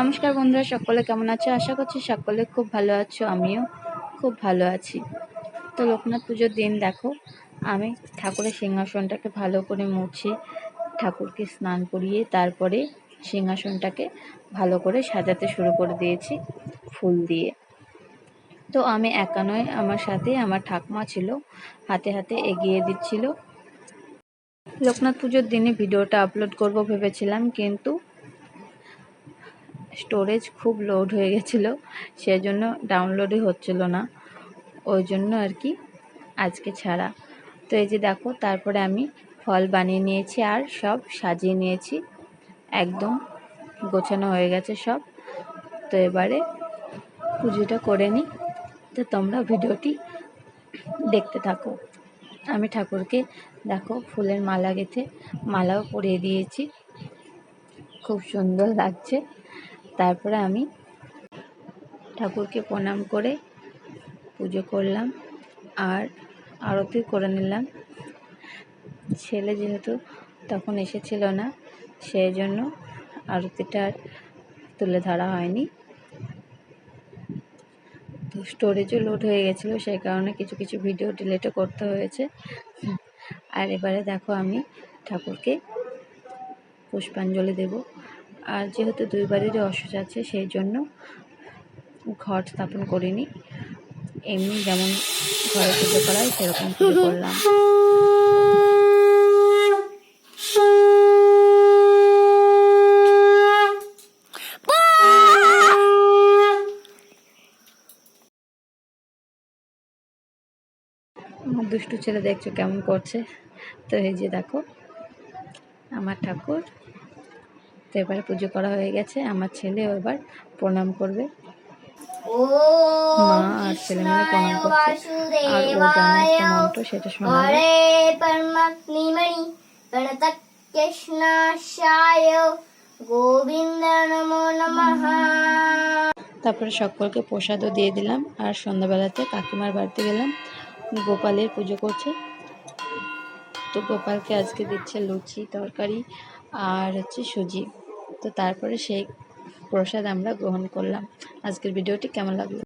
নমস্কার বন্ধুরা, সকলে কেমন আছো? আশা করছি সকলে খুব ভালো আছো, আমিও খুব ভালো আছি। তো লোকনাথ পুজোর দিন দেখো, আমি ঠাকুরের সিংহাসনটাকে ভালো করে মুছে, ঠাকুরকে স্নান করিয়ে তারপরে সিংহাসনটাকে ভালো করে সাজাতে শুরু করে দিয়েছি ফুল দিয়ে। তো আমি একা নয় আমার সাথে আমার ঠাকমা ছিল, হাতে হাতে এগিয়ে দিচ্ছিল। লোকনাথ পুজোর দিনে ভিডিওটা আপলোড করব ভেবেছিলাম, কিন্তু স্টোরেজ খুব লোড হয়ে গেছিল, সেজন্য ডাউনলোডই হচ্ছিল না। ওই জন্য আর কি আজকে ছাড়া। তো এই যে দেখো, তারপরে আমি ফল বানিয়ে নিয়েছি আর সব সাজিয়ে নিয়েছি। একদম গোছানো হয়ে গেছে সব। তো এবারে পুজোটা করে নিই। তো তোমরা ভিডিওটি দেখতে থাকো। আমি ঠাকুরকে দেখো ফুলের মালা গেঁথে মালাও পরিয়ে দিয়েছি। খুব সুন্দর লাগছে। তারপরে আমি ঠাকুরকে প্রণাম করে পুজো করলাম আর আরতি করে নিলাম। ছেলে যেহেতু তখন এসেছিল না সেই জন্য আরতিটা আর তুলে ধরা হয়নি। তো স্টোরেজও লোড হয়ে গেছিল, সেই কারণে কিছু কিছু ভিডিও ডিলেটও করতে হয়েছে। আর এবারে দেখো আমি ঠাকুরকে পুষ্পাঞ্জলি দেব। আর যেহেতু দুই বাড়িরই অসুখ আছে, সেই জন্য ঘর স্থাপন করিনি। এমনি যেমন ঘরে পুজো করা হয়, সেরকম পুজো করলাম। আমার দুষ্টু ছেলে দেখছ কেমন করছে? তো এই যে দেখো, আমার ঠাকুর তো এবারে পুজো করা হয়ে গেছে। আমার ছেলে এবার প্রণাম করবে। মা আর ছেলে মিলে প্রণাম করছে। আর ও জানে একটা মন্ত্র সেটা শোনাবে। হরে গোবিন্দ নমো নমঃ। তারপরে সকলকে প্রসাদও দিয়ে দিলাম। আর সন্ধ্যাবেলাতে কাকিমার বাড়িতে গেলাম। গোপালের পুজো করছে। তো গোপালকে আজকে দিচ্ছে লুচি তরকারি আর হচ্ছে সুজি। তো তারপরে সেই প্রসাদ আমরা গ্রহণ করলাম। আজকের ভিডিওটি কেমন লাগল?